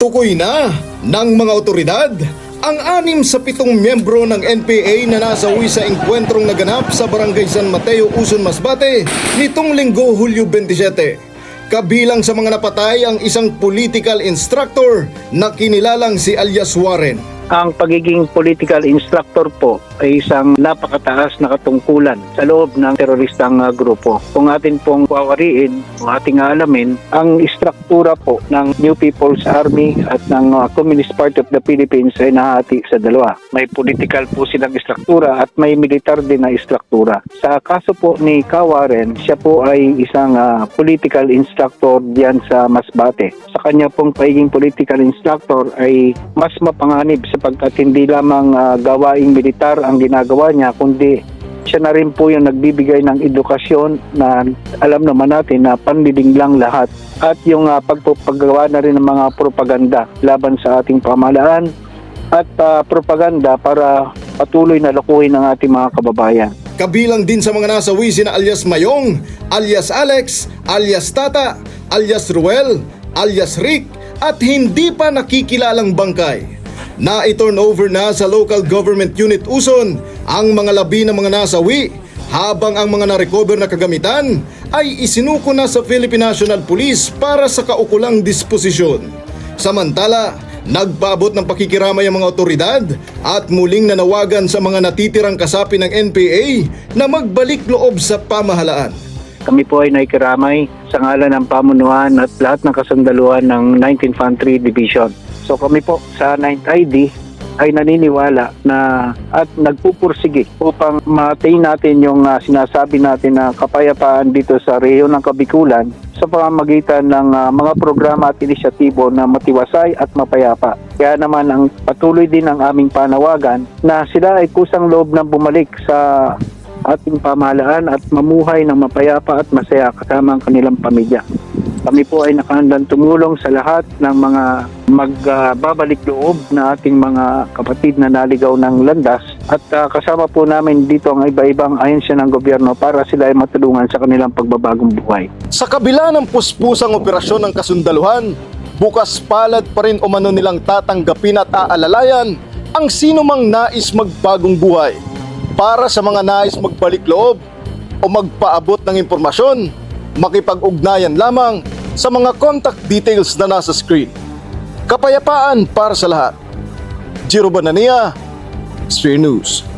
Tukoy na ng mga otoridad ang anim sa pitong miyembro ng NPA na nasawi sa engkwentrong naganap sa Barangay San Mateo, Uson, Masbate nitong linggo Hulyo 27. Kabilang sa mga napatay ang isang political instructor na kinilalang si alias Warren. Ang pagiging political instructor po ay isang napakataas na katungkulan sa loob ng teroristang uh, grupo. Kung atin pong wawariin o ating alamin, ang istruktura po ng New People's Army at ng uh, Communist Party of the Philippines ay nahati sa dalawa. May political po silang istruktura at may militar din na istruktura. Sa kaso po ni Kawaren, siya po ay isang uh, political instructor diyan sa Masbate. Sa kanya pong pagiging political instructor ay mas mapanganib sapagkat hindi lamang ah, gawaing militar ang ginagawa niya kundi siya na rin po yung nagbibigay ng edukasyon na alam naman natin na panlilin lang lahat at yung uh, pagpapagawa na rin ng mga propaganda laban sa ating pamahalaan at ah, propaganda para patuloy na lukuhin ang ating mga kababayan. Kabilang din sa mga nasawi sina alias Mayong, alias Alex, alias Tata, alias Ruel, alias Rick at hindi pa nakikilalang bangkay. Na i-turn over na sa local government unit Uson ang mga labi ng mga nasawi habang ang mga na-recover na kagamitan ay isinuko na sa Philippine National Police para sa kaukulang disposisyon. Samantala, nagpaabot ng pakikiramay ang mga otoridad at muling nanawagan sa mga natitirang kasapi ng NPA na magbalik loob sa pamahalaan. Kami po ay naikiramay sa ngalan ng pamunuan at lahat ng kasundaluhan ng 9th Infantry Division. So kami po sa 9th ID ay naniniwala na at nagpupursige upang matain natin yung ah, sinasabi natin na kapayapaan dito sa rehiyon ng Kabikulan sa pamamagitan ng ah, mga programa at inisyatibo na matiwasay at mapayapa. Kaya naman ang patuloy din ang aming panawagan na sila ay kusang loob na bumalik sa ating pamahalaan at mamuhay ng mapayapa at masaya kasama ang kanilang pamilya. Kami po ay nakahandang tumulong sa lahat ng mga magbabalik loob na ating mga kapatid na naligaw ng landas at ah, kasama po namin dito ang iba-ibang ahensya ng gobyerno para sila ay matulungan sa kanilang pagbabagong buhay. Sa kabila ng puspusang operasyon ng kasundaluhan, bukas palad pa rin umano nilang tatanggapin at aalalayan ang sino mang nais magbagong buhay. Para sa mga nais magbalik loob o magpaabot ng impormasyon, makipag-ugnayan lamang sa mga contact details na nasa screen. Kapayapaan para sa lahat. Jiro Banania, Sphere News.